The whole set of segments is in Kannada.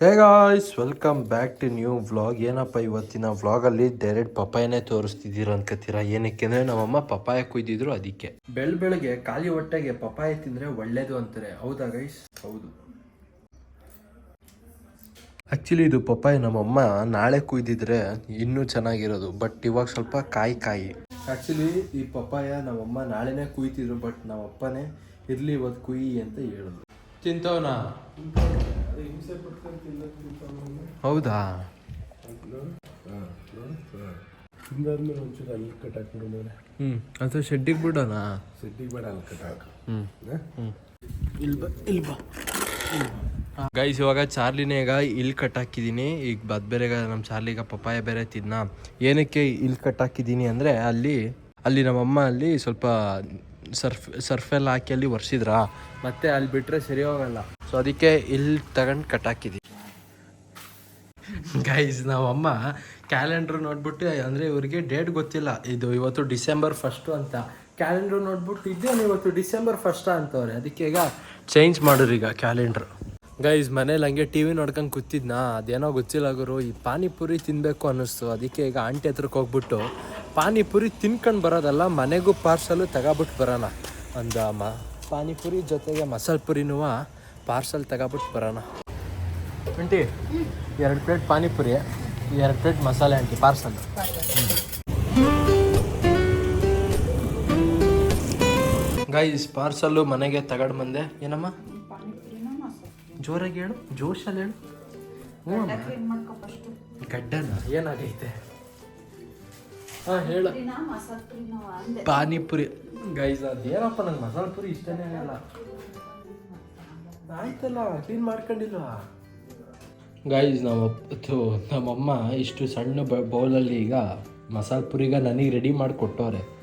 Hey guys welcome back to new vlog ಏನಪ್ಪ ಇವತ್ತಿನ ವ್ಲಾಗಲ್ಲಿ ಡೈರೆಕ್ಟ್ ಪಪ್ಪಾಯನೇ ತೋರಿಸ್ತಿದ್ದೀರ ಅನ್ಕೋತೀರಾ ಏನಕ್ಕೆ ಅಂದರೆ ನಮ್ಮಮ್ಮ ಪಪ್ಪಾಯ ಕುಯ್ದಿದ್ರು ಅದಕ್ಕೆ. ಬೆಳ್ ಬೆಳಗ್ಗೆ ಖಾಲಿ ಹೊಟ್ಟೆಗೆ ಪಪ್ಪಾಯ ತಿಂದರೆ ಒಳ್ಳೇದು ಅಂತಾರೆ. ಹೌದಾ ಗೈಸ್ ಹೌದು. ಆ್ಯಕ್ಚುಲಿ ಇದು ಪಪ್ಪಾಯ ನಮ್ಮಮ್ಮ ನಾಳೆ ಕುಯ್ದಿದ್ರೆ ಇನ್ನೂ ಚೆನ್ನಾಗಿರೋದು ಬಟ್ ಇವಾಗ ಸ್ವಲ್ಪ ಕಾಯಿ ಕಾಯಿ. ಆ್ಯಕ್ಚುಲಿ ಈ ಪಪ್ಪಾಯ ನಮ್ಮಮ್ಮ ನಾಳೆನೇ ಕುಯ್ತಿದ್ರು ಬಟ್ ನಮ್ಮಪ್ಪನೇ ಇರಲಿ ಇವತ್ತು ಕುಯಿ ಅಂತ ಹೇಳಿದ್ರು. ತಿಂತವನಾ. ಹೌದಾ? ತಿಂದಾದ್ಮೇಲೆ ಒಂಚೂರು ಅಲ್ಲಿ ಕಟ್ ಹಾಕ್ಬಿಡು ಮೇಲೆ ಹ್ಞೂ ಅದು ಶೆಡ್ಡಿಗೆ ಬಿಡೋಣ ಸೆಟ್ಟಿಗೆ ಬೇಡ ಅಲ್ಲಿ ಕಟ್ ಹಾಕು. ಹ್ಞೂ ಇಲ್ಲಿ ಬಾ ಇಲ್ಲಿ ಬಾ. ಗೈಸ್ ಇವಾಗ ಚಾರ್ಲಿನೇ ಈಗ ಇಲ್ಲಿ ಕಟ್ ಹಾಕಿದ್ದೀನಿ ಈಗ ಬದ್ ಬೇರೆ ನಮ್ಮ ಚಾರ್ಲಿಗ ಪಪ್ಪಾಯ ಬೇರೆ ತಿನ್ನ ಏನಕ್ಕೆ ಇಲ್ಲಿ ಕಟ್ ಹಾಕಿದ್ದೀನಿ ಅಂದರೆ ಅಲ್ಲಿ ಅಲ್ಲಿ ನಮ್ಮಮ್ಮ ಅಲ್ಲಿ ಸ್ವಲ್ಪ ಸರ್ಫ್ ಸರ್ಫೆಲ್ಲ ಹಾಕಿ ಅಲ್ಲಿ ಒರೆಸಿದ್ರ? ಮತ್ತೆ ಅಲ್ಲಿ ಬಿಟ್ಟರೆ ಸರಿ ಹೋಗಲ್ಲ. ಸೊ ಅದಕ್ಕೆ ಇಲ್ಲಿ ತಗೊಂಡು ಕಟ್ ಹಾಕಿದ್ವಿ. ಗೈಸ್ ನಾವಮ್ಮ ಕ್ಯಾಲೆಂಡ್ರ್ ನೋಡ್ಬಿಟ್ಟು, ಅಂದರೆ ಇವ್ರಿಗೆ ಡೇಟ್ ಗೊತ್ತಿಲ್ಲ. ಇದು ಇವತ್ತು ಡಿಸೆಂಬರ್ ಫಸ್ಟು ಅಂತ. ಕ್ಯಾಲೆಂಡ್ರ್ ನೋಡ್ಬಿಟ್ಟು ಇದ್ದೇನು ಇವತ್ತು ಡಿಸೆಂಬರ್ ಫಸ್ಟ ಅಂತವ್ರೆ? ಅದಕ್ಕೆ ಈಗ ಚೇಂಜ್ ಮಾಡೋರು ಈಗ ಕ್ಯಾಲೆಂಡ್ರ್ ಗೈಸ್ ಮನೇಲಿ ಹಂಗೆ ಟಿ ವಿ ನೋಡ್ಕೊಂಡು ಕೂತಿದ್ನಾ? ಅದೇನೋ ಗೊತ್ತಿಲ್ಲ ಗುರು. ಈ ಪಾನಿಪುರಿ ತಿನ್ನಬೇಕು ಅನ್ನಿಸ್ತು. ಅದಕ್ಕೆ ಈಗ ಆಂಟಿ ಹತ್ರಕ್ಕೆ ಹೋಗ್ಬಿಟ್ಟು, ಪಾನಿಪುರಿ ತಿನ್ಕೊಂಡು ಬರೋದಲ್ಲ, ಮನೆಗೂ ಪಾರ್ಸಲು ತಗೊಬಿಟ್ಟು ಬರೋಣ ಅಂದ ಅಮ್ಮ ಪಾನಿಪುರಿ ಜೊತೆಗೆ ಮಸಾಲೆ ಪುರಿನೂ ಪಾರ್ಸಲ್ ತಗೊಬಿಟ್ಟು ಬರೋಣ. ಆಂಟಿ ಎರಡು ಪ್ಲೇಟ್ ಪಾನಿಪುರಿ, ಎರಡು ಪ್ಲೇಟ್ ಮಸಾಲೆ ಆಂಟಿ ಪಾರ್ಸಲ್ ಗೈಸ್ ಪಾರ್ಸಲ್ಲು ಮನೆಗೆ ತಗೊಂಡು ಬಂದೆ. ಏನಮ್ಮ? ಜೋರಾಗಿ ಹೇಳು, ಜೋಶಲ್ಲಿ ಹೇಳು. ಗಡ್ಡನ, ಏನಾಗೈತೆ? ಹಾಂ, ಹೇಳು. ಪಾನಿಪುರಿ. ಗೈಸ್ ಅದೇನಪ್ಪ ನಂಗೆ ಮಸಾಲೆ ಪುರಿ ಇಷ್ಟನೇ ಆಗಲ್ಲ. ಆಯ್ತಲ್ಲ ಕ್ಲೀನ್ ಮಾಡ್ಕೊಂಡಿಲ್ವಾ? ಗೈಸ್ ನಮ್ಮ ನಮ್ಮಮ್ಮ ಇಷ್ಟು ಸಣ್ಣ ಬೌಲಲ್ಲಿ ಈಗ ಮಸಾಲೆ ಪುರಿಗ ನನಗೆ ರೆಡಿ ಮಾಡಿ ಕೊಟ್ಟವ್ರೆ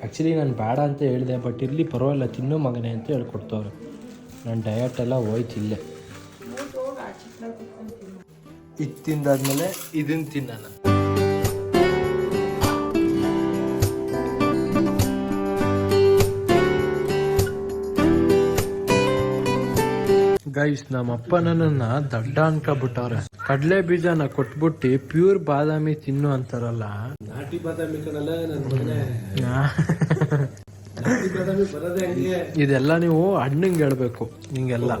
ಆ್ಯಕ್ಚುಲಿ ನಾನು ಬೇಡ ಅಂತ ಹೇಳಿದೆ ಬಟ್ ಇರಲಿ ಪರವಾಗಿಲ್ಲ ತಿನ್ನೋ ಮಗನೇ ಅಂತ ಹೇಳ್ಕೊಡ್ತವ್ರೆ. ನನ್ನ ಡಯಟ್ ಎಲ್ಲ ಹೋಯ್ತು ಇಲ್ಲೇ. ಇದು ತಿಂದಾದ್ಮೇಲೆ ಇದನ್ನು ತಿನ್ನೋಣ. ಗೈಸ್ ನಮ್ಮ ಅಪ್ಪ ನನ್ನನ್ನ ದಡ್ಡ ಅನ್ಕೊಬಿಟ್ಟವ್ರೆ ಕಡಲೆ ಬೀಜನ ಕೊಟ್ಬಿಟ್ಟು ಪ್ಯೂರ್ ಬಾದಾಮಿ ತಿನ್ನು ಅಂತಾರಲ್ಲ. ನಾಟಿ ಬಾದಾಮಿ ಇದೆಲ್ಲ ನೀವು ಅಣ್ಣಂಗೆ ಹೇಳ್ಬೇಕು ನಿಂಗೆಲ್ಲ.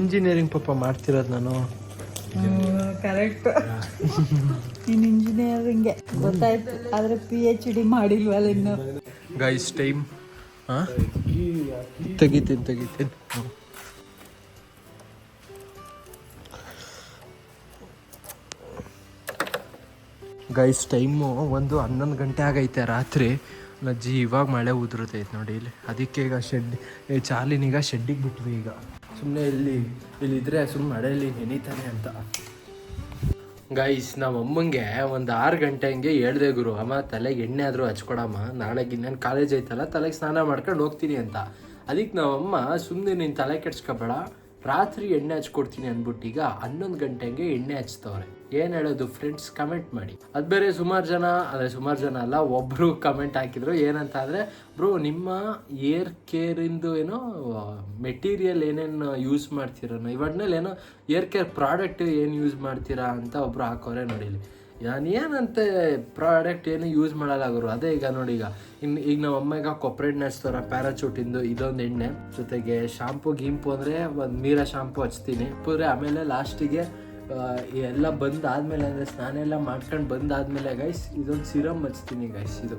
ಇಂಜಿನಿಯರಿಂಗ್ ಪಾಪ ಮಾಡ್ತಿರೋದು ನಾನು. ಕರೆಕ್ಟ್ ಇನ್ ಇಂಜಿನಿಯರಿಂಗ್ ಗೊತ್ತಾಯ್ತು ಆದ್ರೆ ಪಿ ಎಚ್ ಡಿ ಮಾಡಿಲ್ವಲ್ಲ ಇನ್ನು. ಗೈಸ್ ಟೈಮ್ ಹಾಂ ತೆಗಿತೀನಿ ತೆಗಿತೀನಿ. ಗೈಸ್ ಟೈಮು ಒಂದು ಹನ್ನೊಂದು ಗಂಟೆ ಆಗೈತೆ ರಾತ್ರಿ. ನಜ್ಜಿ ಇವಾಗ ಮಳೆ ಉದುರುತ್ತೈತೆ ನೋಡಿ ಇಲ್ಲಿ. ಅದಕ್ಕೆ ಈಗ ಶೆಡ್ ಚಾಲಿನೀಗ ಶೆಡ್ಡಿಗೆ ಬಿಟ್ವಿ ಈಗ. ಸುಮ್ಮನೆ ಇಲ್ಲಿ ಇಲ್ಲಿದ್ದರೆ ಸುಮ್ಮನೆ ಮಳೆಯಲ್ಲಿ ನೆನೀತಾನೆ ಅಂತ. ಗೈಸ್ ನಮ್ಮ ಅಮ್ಮಂಗೆ ಒಂದು ಆರು ಗಂಟೆ ಹಂಗೆ ಹೇಳ್ದೆ ಗುರು, ಅಮ್ಮ, ತಲೆಗೆ ಎಣ್ಣೆ ಆದರೂ ಹಚ್ಕೊಡಮ್ಮ, ನಾಳೆಗೆ ಇನ್ನೇನು ಕಾಲೇಜ್ ಐತಲ್ಲ, ತಲೆಗೆ ಸ್ನಾನ ಮಾಡ್ಕೊಂಡು ಹೋಗ್ತೀನಿ ಅಂತ. ಅದಕ್ಕೆ ನಮ್ಮಮ್ಮ ಸುಮ್ಮನೆ ನೀನು ತಲೆ ಕೆಡ್ಸ್ಕೊಬೇಡ. ರಾತ್ರಿ ಎಣ್ಣೆ ಹಚ್ಕೊಡ್ತೀನಿ ಅಂದ್ಬಿಟ್ಟು ಈಗ ಹನ್ನೊಂದು ಗಂಟೆಗೆ ಎಣ್ಣೆ ಹಚ್ತವ್ರೆ. ಏನು ಹೇಳೋದು ಫ್ರೆಂಡ್ಸ್ ಕಮೆಂಟ್ ಮಾಡಿ. ಅದು ಬೇರೆ ಸುಮಾರು ಜನ, ಅಂದರೆ ಸುಮಾರು ಜನ ಅಲ್ಲ ಒಬ್ಬರು ಕಮೆಂಟ್ ಹಾಕಿದ್ರು. ಏನಂತ ಅಂದರೆ ಬ್ರೋ, ನಿಮ್ಮ ಏರ್ ಕೇರಿಂದು ಏನೋ ಮೆಟೀರಿಯಲ್ ಏನೇನು ಯೂಸ್ ಮಾಡ್ತೀರೋ ಇವಾಗ ಏನೋ ಏರ್ ಕೇರ್ ಪ್ರಾಡಕ್ಟ್ ಏನು ಯೂಸ್ ಮಾಡ್ತೀರಾ ಅಂತ ಒಬ್ರು ಹಾಕೋರೆ ನೋಡಿಲಿ ನಾನು ಏನಂತೆ ಪ್ರಾಡಕ್ಟ್ ಏನು ಯೂಸ್ ಮಾಡಲ್ಲ ಗುರು. ಅದೇ ಈಗ ನೋಡಿ ಈಗ. ಇನ್ನು ಈಗ ನಮ್ಮ ಅಮ್ಮ ಈಗ ಕೊಪ್ರೇಟ್ ನಡೆಸ್ತಾರ ಪ್ಯಾರಾಚೂಟಿಂದು ಇದೊಂದು ಎಣ್ಣೆ. ಜೊತೆಗೆ ಶಾಂಪು ಗಿಂಪು ಅಂದರೆ ಒಂದು ಮೀರಾ ಶಾಂಪು ಹಚ್ತೀನಿ. ಪೂರೆ ಆಮೇಲೆ ಲಾಸ್ಟಿಗೆ ಎಲ್ಲ ಬಂದಾದಮೇಲೆ ಅಂದರೆ ಸ್ನಾನ ಎಲ್ಲ ಮಾಡ್ಕೊಂಡು ಬಂದಾದಮೇಲೆ ಗೈಸ್ ಇದೊಂದು ಸಿರಮ್ ಹಚ್ತೀನಿ ಗೈಸ್ ಇದು.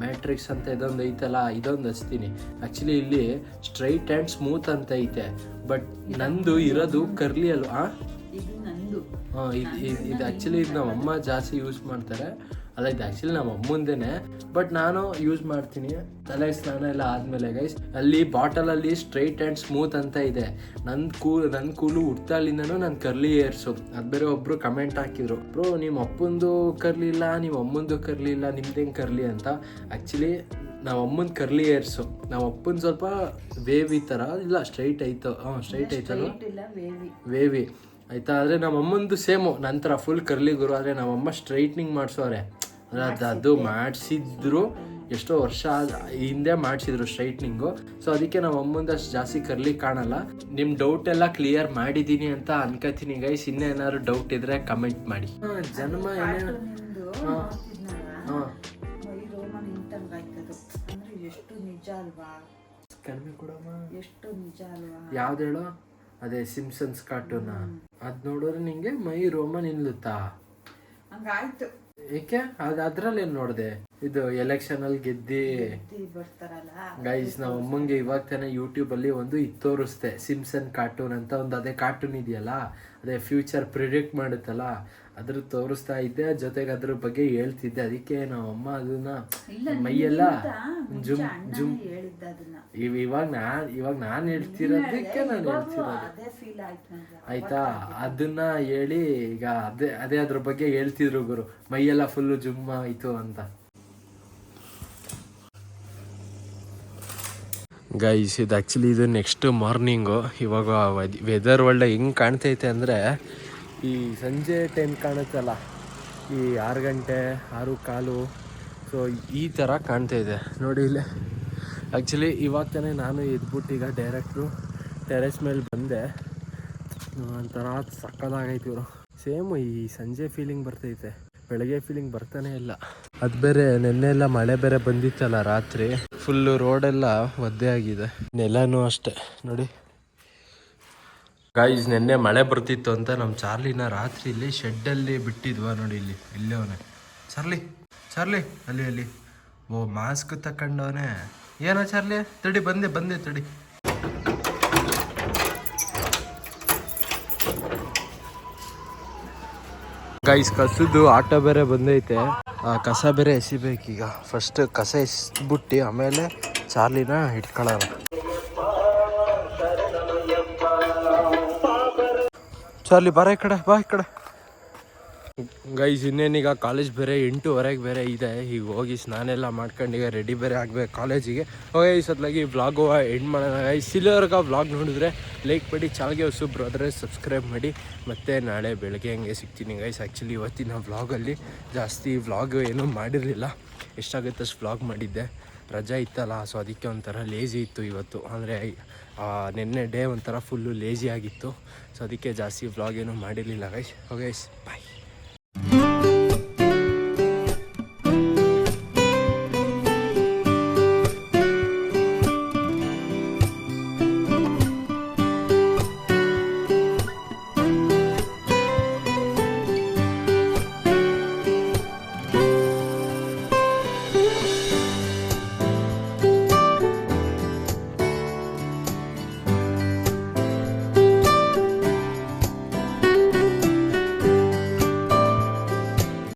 ಮ್ಯಾಟ್ರಿಕ್ಸ್ ಅಂತ ಇದೊಂದು ಐತಲ್ಲ, ಇದೊಂದು ಹಚ್ತೀನಿ. ಆ್ಯಕ್ಚುಲಿ ಇಲ್ಲಿ ಸ್ಟ್ರೈಟ್ ಆ್ಯಂಡ್ ಸ್ಮೂತ್ ಅಂತ ಐತೆ. ಬಟ್ ನಂದು ಇರೋದು ಕರ್ಲಿ ಅಲ್ವಾ? ಹಾಂ ಇದು ಇದು ಇದು ಆ್ಯಕ್ಚುಲಿ ಇದು ನಮ್ಮ ಅಮ್ಮ ಜಾಸ್ತಿ ಯೂಸ್ ಮಾಡ್ತಾರೆ. ಅಲ್ಲ ಇದು ಆ್ಯಕ್ಚುಲಿ ನಮ್ಮ ಅಮ್ಮಂದೇನೆ. ಬಟ್ ನಾನು ಯೂಸ್ ಮಾಡ್ತೀನಿ. ತಲೆ ಸ್ನಾನ ಎಲ್ಲ ಆದಮೇಲೆ ಗೈಸ್ ಅಲ್ಲಿ ಬಾಟಲಲ್ಲಿ ಸ್ಟ್ರೈಟ್ ಆ್ಯಂಡ್ ಸ್ಮೂತ್ ಅಂತ ಇದೆ. ನನ್ನ ಕೂ ನನ್ನ ಕೂಲು ಹುಟ್ಟಾಲಿಂದನೂ ನನ್ನ ಕರ್ಲಿ ಏರ್ಸು ಅದು ಬೇರೆ ಒಬ್ಬರು ಕಮೆಂಟ್ ಹಾಕಿದ್ರು. ಬ್ರೋ ನಿಮ್ಮ ಅಪ್ಪಂದು ಕರ್ಲಿ ಇಲ್ಲ ನಿಮ್ಮ ಅಮ್ಮಂದು ಕರ್ಲಿ ಇಲ್ಲ ನಿಮ್ದೇನು ಕರ್ಲಿ ಅಂತ? ಆ್ಯಕ್ಚುಲಿ ನಮ್ಮ ಅಮ್ಮನ ಕರ್ಲಿ ಏರ್ಸು ನಮ್ಮ ಅಪ್ಪನ ಸ್ವಲ್ಪ ವೇವಿ ಥರ ಇಲ್ಲ ಸ್ಟ್ರೈಟ್ ಐತೋ ಹಾಂ ಸ್ಟ್ರೈಟ್ ಐತಲ್ಲ ವೇವಿ ಆಯ್ತಾ? ಆದರೆ ನಮ್ಮಮ್ಮಂದು ಸೇಮು. ನಂತರ ಫುಲ್ ಕರ್ಲಿ ಗುರು. ಆದರೆ ನಮ್ಮಮ್ಮ ಸ್ಟ್ರೈಟ್ನಿಂಗ್ ಮಾಡಿಸೋರೆ. ಅದು ಅದು ಮಾಡಿಸಿದ್ರು. ಎಷ್ಟೋ ವರ್ಷ ಆದ- ಹಿಂದೆ ಮಾಡಿಸಿದ್ರು ಸ್ಟ್ರೈಟ್ನಿಂಗು ಸೊ ಅದಕ್ಕೆ ನಮ್ಮ ಅಮ್ಮಂದು ಅಷ್ಟು ಜಾಸ್ತಿ ಕರ್ಲಿ ಕಾಣಲ್ಲ. ನಿಮ್ಮ ಡೌಟ್ ಎಲ್ಲ ಕ್ಲಿಯರ್ ಮಾಡಿದ್ದೀನಿ ಅಂತ ಅನ್ಕೋತೀನಿ ಗೈಸ್ ಇನ್ನೇ ಏನಾದ್ರು ಡೌಟ್ ಇದ್ರೆ ಕಮೆಂಟ್ ಮಾಡಿ. ಜನ್ಮ ಏನೇನು ಅಂದ್ರೆ ಎಷ್ಟು ನಿಜ ಅಲ್ವಾ? ಕಡಿಮೆ ಕೊಡಮ್ಮ. ಎಷ್ಟು ನಿಜ ಅಲ್ವಾ? ಯಾವ್ದು ಹೇಳು? ಅದೇ ಸಿಮ್ಸನ್ಸ್ ಕಾರ್ಟೂನ್ ಅದ್ ನೋಡಿದ್ರೆ ನಿಂಗೆ ಮೈ ರೋಮನ್ ನಿಲ್ಲುತ್ತಾ? ಹಂಗಾಯ್ತು. ಏಕೆ? ಅದ್ ಅದ್ರಲ್ಲಿ ಏನ್ ನೋಡ್ದೆ? ಇದು ಎಲೆಕ್ಷನ್ ಅಲ್ಲಿ ಗೆದ್ದಿ. ಗೈಸ್ ನಾವು ಅಮ್ಮಂಗೆ ಇವಾಗ ತಾನೇ ಯೂಟ್ಯೂಬ್ ಅಲ್ಲಿ ಒಂದು ಇದು ತೋರಿಸ್ದೆ. ಸಿಮ್ಸನ್ ಕಾರ್ಟೂನ್ ಅಂತ ಒಂದು ಅದೇ ಕಾರ್ಟೂನ್ ಇದೆಯಲ್ಲ ಅದೇ ಫ್ಯೂಚರ್ ಪ್ರಿಡಿಕ್ಟ್ ಮಾಡುತ್ತಲ್ಲ ಅದ್ರ ತೋರಿಸ್ತಾ ಇದ್ದೆ ಜೊತೆಗೆ ಅದ್ರ ಬಗ್ಗೆ ಹೇಳ್ತಿದ್ದೆ. ಅದಕ್ಕೆ ನಾವು ಅಮ್ಮ ಅದನ್ನ ಮೈಯೆಲ್ಲ ಜುಮ್ ಜುಮ್ ಇವಾಗ ನಾನ್ ಇವಾಗ ನಾನು ಹೇಳ್ತಿರೋದಕ್ಕೆ ನಾನು ಹೇಳ್ತಿರೋದು. ಆಯ್ತು ಅದನ್ನ ಹೇಳಿ ಈಗ ಅದೇ ಅದೇ ಅದ್ರ ಬಗ್ಗೆ ಹೇಳ್ತಿದ್ರು ಗುರು. ಮೈಯೆಲ್ಲ ಫುಲ್ಲು ಜುಮ್ಮ ಆಯ್ತು ಅಂತ. ಗೈಸ್ ಇದು ಆ್ಯಕ್ಚುಲಿ ಇದು ನೆಕ್ಸ್ಟ್ ಮಾರ್ನಿಂಗು ಇವಾಗ ವೆದರ್ ಒಳ್ಳೆ ಹೆಂಗೆ ಕಾಣ್ತೈತೆ ಅಂದರೆ ಈ ಸಂಜೆ ಟೈಮ್ ಕಾಣುತ್ತಲ್ಲ, ಈ ಆರು ಗಂಟೆ, ಆರು ಕಾಲು. ಸೊ ಈ ಥರ ಕಾಣ್ತಾ ಇದೆ. ನೋಡಿ ಇಲ್ಲಿ. ಆ್ಯಕ್ಚುಲಿ ಇವಾಗ ತಾನೇ ನಾನು ಎದ್ಬಿಟ್ಟು ಈಗ ಡೈರೆಕ್ಟ್ರು ಟೆರೆಸ್ ಮೇಲೆ ಬಂದೆ. ಒಂಥರ ಸಕ್ಕದಾಗೈತಿ ಇವರು. ಸೇಮ್ ಈ ಸಂಜೆ ಫೀಲಿಂಗ್ ಬರ್ತೈತೆ. ಬೆಳಗ್ಗೆ ಫೀಲಿಂಗ್ ಬರ್ತಾನೆ ಇಲ್ಲ. ಅದು ಬೇರೆ, ನಿನ್ನೆ ಎಲ್ಲ ಮಳೆ ಬೇರೆ ಬಂದಿತ್ತಲ್ಲ ರಾತ್ರಿ. ಫುಲ್ಲು ರೋಡೆಲ್ಲ ಒದ್ದೆ ಆಗಿದೆ. ನೆಲನೂ ಅಷ್ಟೆ. ನೋಡಿ. ಗಾಯ್ಸ್ ನಿನ್ನೆ ಮಳೆ ಬರ್ತಿತ್ತು ಅಂತ ನಮ್ಮ ಚಾರ್ಲಿನ ರಾತ್ರಿ ಇಲ್ಲಿ ಶೆಡ್ಡಲ್ಲಿ ಬಿಟ್ಟಿದ್ವಾ ನೋಡಿ ಇಲ್ಲಿ, ಇಲ್ಲೇ ಅವನೇ. ಚಾರ್ಲಿ ಚಾರ್ಲಿ, ಅಲ್ಲಿ ಅಲ್ಲಿ. ಓ ಮಾಸ್ಕ್ ತಕೊಂಡವನೇ. ಏನೋ ಚಾರ್ಲಿ? ತಡಿ, ಬಂದೆ ಬಂದೆ, ತಡಿ. ಗೈಸ್ ಕಸದ್ದು ಆಟೋ ಬೇರೆ ಬಂದೈತೆ. ಕಸ ಬೇರೆ ಎಸಿಬೇಕೀಗ. ಫಸ್ಟ್ ಕಸ ಎಸ್ಬಿಟ್ಟು, ಆಮೇಲೆ ಚಾರ್ಲಿನ ಇಟ್ಕೊಳ್ಳೋಣ ಚಾರ್ಲಿ ಬರ ಈ ಕಡೆ, ಬಾ ಈ ಕಡೆ. ಗೈಸ್ ಇನ್ನೇನೀಗ ಕಾಲೇಜ್ ಬೇರೆ, ಎಂಟೂವರೆಗೆ ಬೇರೆ ಇದೆ. ಈಗ ಹೋಗಿ ಸ್ನಾನ ಎಲ್ಲ ಮಾಡ್ಕೊಂಡು ಈಗ ರೆಡಿ ಬೇರೆ ಆಗಬೇಕು ಕಾಲೇಜಿಗೆ ಹೋಗಿ ಈ ಸತ್ಲಾಗಿ ವ್ಲಾಗು ಎಂಡ್ ಮಾಡೋಣ. ಗೈಸ್ ಇಲ್ಲಿವರೆಗೆ ಬ್ಲಾಗ್ ನೋಡಿದ್ರೆ ಲೈಕ್ ಮಾಡಿ ಚಾಲ್ಗೆ ಹೊಸ ಆದರೆ ಸಬ್ಸ್ಕ್ರೈಬ್ ಮಾಡಿ. ಮತ್ತೆ ನಾಳೆ ಬೆಳಗ್ಗೆ ಹಂಗೆ ಸಿಗ್ತೀನಿ ಗೈಸ್ ಆ್ಯಕ್ಚುಲಿ ಇವತ್ತಿನ ವ್ಲಾಗಲ್ಲಿ ಜಾಸ್ತಿ ವ್ಲಾಗ್ ಏನೂ ಮಾಡಿರಲಿಲ್ಲ. ಎಷ್ಟಾಗುತ್ತೆ ಅಷ್ಟು ವ್ಲಾಗ್ ಮಾಡಿದ್ದೆ. ರಜಾ ಇತ್ತಲ್ಲ ಸೊ ಅದಕ್ಕೆ ಒಂಥರ ಲೇಜಿ ಇತ್ತು ಇವತ್ತು. ಅಂದರೆ ನಿನ್ನೆ ಡೇ ಒಂಥರ ಫುಲ್ಲು ಲೇಜಿ ಆಗಿತ್ತು. ಸೊ ಅದಕ್ಕೆ ಜಾಸ್ತಿ ವ್ಲಾಗ್ ಏನೂ ಮಾಡಿರಲಿಲ್ಲ ಗೈಸ್ ಗೈಸ್ ಬಾಯ್